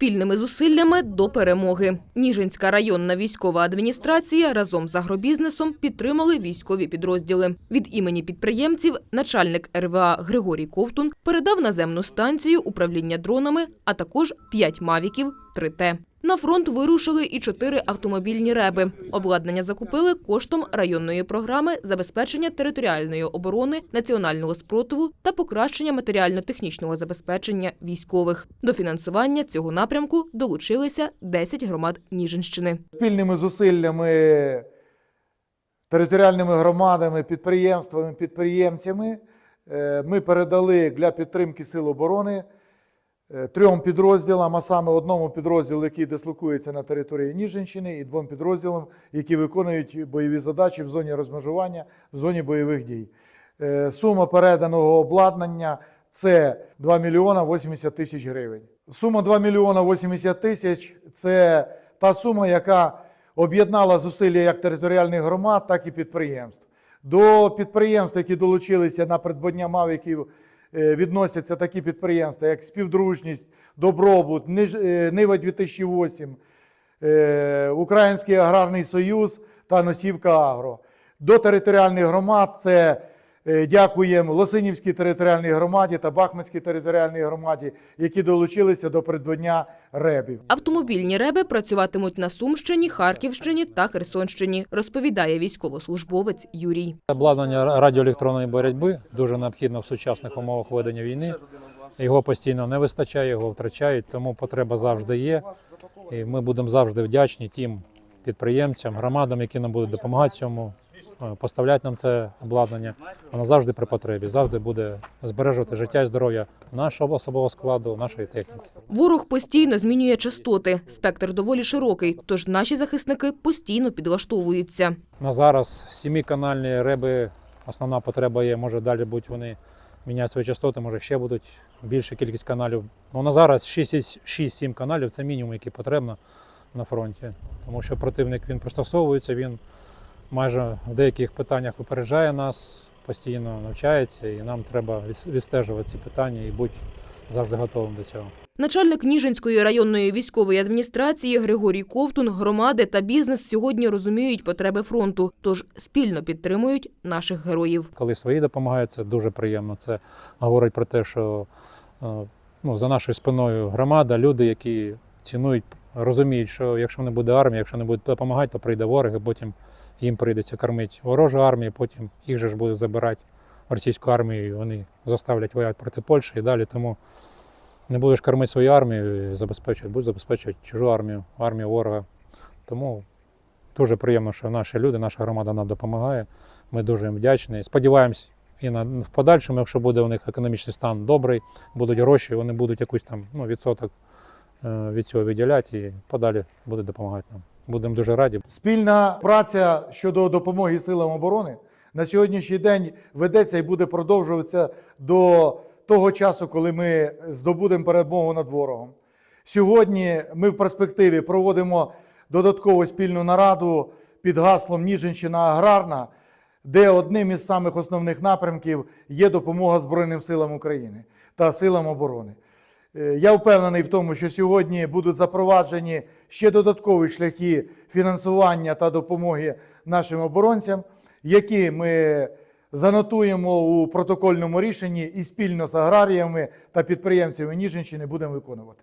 Спільними зусиллями до перемоги. Ніжинська районна військова адміністрація разом з агробізнесом підтримали військові підрозділи. Від імені підприємців начальник РВА Григорій Ковтун передав наземну станцію управління дронами, а також 5 мавіків 3Т. На фронт вирушили і чотири автомобільні реби. Обладнання закупили коштом районної програми забезпечення територіальної оборони, національного спротиву та покращення матеріально-технічного забезпечення військових. До фінансування цього напрямку долучилися 10 громад Ніжинщини. спільними зусиллями, територіальними громадами, підприємствами, підприємцями е, ми передали для підтримки Сил оборони трьом підрозділам, а саме одному підрозділу, який дислокується на території Ніжинщини, і двом підрозділам, які виконують бойові задачі в зоні розмежування, в зоні бойових дій. Е, Сума переданого обладнання це 2 мільйона 80 тисяч гривень. Сума 2 мільйона 80 тисяч це та сума, яка об'єднала зусилля як територіальних громад, так і підприємств. До підприємств, які долучилися на придбання мавіків, е, відносяться такі підприємства, як Співдружність, Добробут, е, Нива 2008, е, Український аграрний союз та Носівка Агро. До територіальних громад це е, дякуємо Лосинівській територіальній громаді та Бахмутській територіальній громаді, які долучилися до придбання ребів. Автомобільні реби працюватимуть на Сумщині, Харківщині та Херсонщині, розповідає військовослужбовець Юрій. Обладнання радіоелектронної боротьби дуже необхідно в сучасних умовах ведення війни. Його постійно не вистачає, його втрачають, тому потреба завжди є. І ми будемо завжди вдячні тим підприємцям, громадам, які нам будуть допомагати цьому, е, поставляти нам це обладнання. Воно завжди при потребі, завжди буде збережувати життя і здоров'я нашого особового складу, нашої техніки. Ворог постійно змінює частоти. Спектр доволі широкий, тож наші захисники постійно підлаштовуються. На зараз сіміканальні реби, основна потреба є, може далі будуть вони міняти свої частоти, може ще будуть більша кількість каналів. Ну на зараз 6-7 каналів це мінімум, який потрібно на фронті. Тому що противник він пристосовується, він майже в деяких питаннях випереджає нас, постійно навчається, і нам треба відс- відстежувати ці питання і бути завжди готовим до цього. Начальник Ніжинської районної військової адміністрації Григорій Ковтун, громади та бізнес сьогодні розуміють потреби фронту, тож спільно підтримують наших героїв. коли свої допомагають, це дуже приємно. Це говорить про те, що е, ну, за нашою спиною громада, люди, які цінують, розуміють, що якщо не буде армії, якщо не будуть допомагати, то прийде ворог, і потім їм прийдеться кормити ворожу армію, потім їх же ж будуть забирати в російську армію, і вони заставлять воювати проти Польщі і далі. Тому не будеш кормити свою армію, і забезпечувати, будеш забезпечувати чужу армію, армію ворога. Тому дуже приємно, що наші люди, наша громада нам допомагає. Ми дуже їм вдячні. Сподіваємось, і на в подальшому, якщо буде у них економічний стан добрий, будуть гроші, вони будуть якийсь там ну, відсоток е, від цього виділяти і подалі будуть допомагати нам. Будемо дуже раді. Спільна праця щодо допомоги силам оборони на сьогоднішній день ведеться і буде продовжуватися до того часу, коли ми здобудемо перемогу над ворогом. Сьогодні ми в перспективі проводимо додаткову спільну нараду під гаслом Ніжинщина аграрна, де одним із самих основних напрямків є допомога Збройним силам України та силам оборони. Е, Я впевнений в тому, що сьогодні будуть запроваджені ще додаткові шляхи фінансування та допомоги нашим оборонцям, які ми занотуємо у протокольному рішенні і спільно з аграріями та підприємцями Ніжинщини будемо виконувати.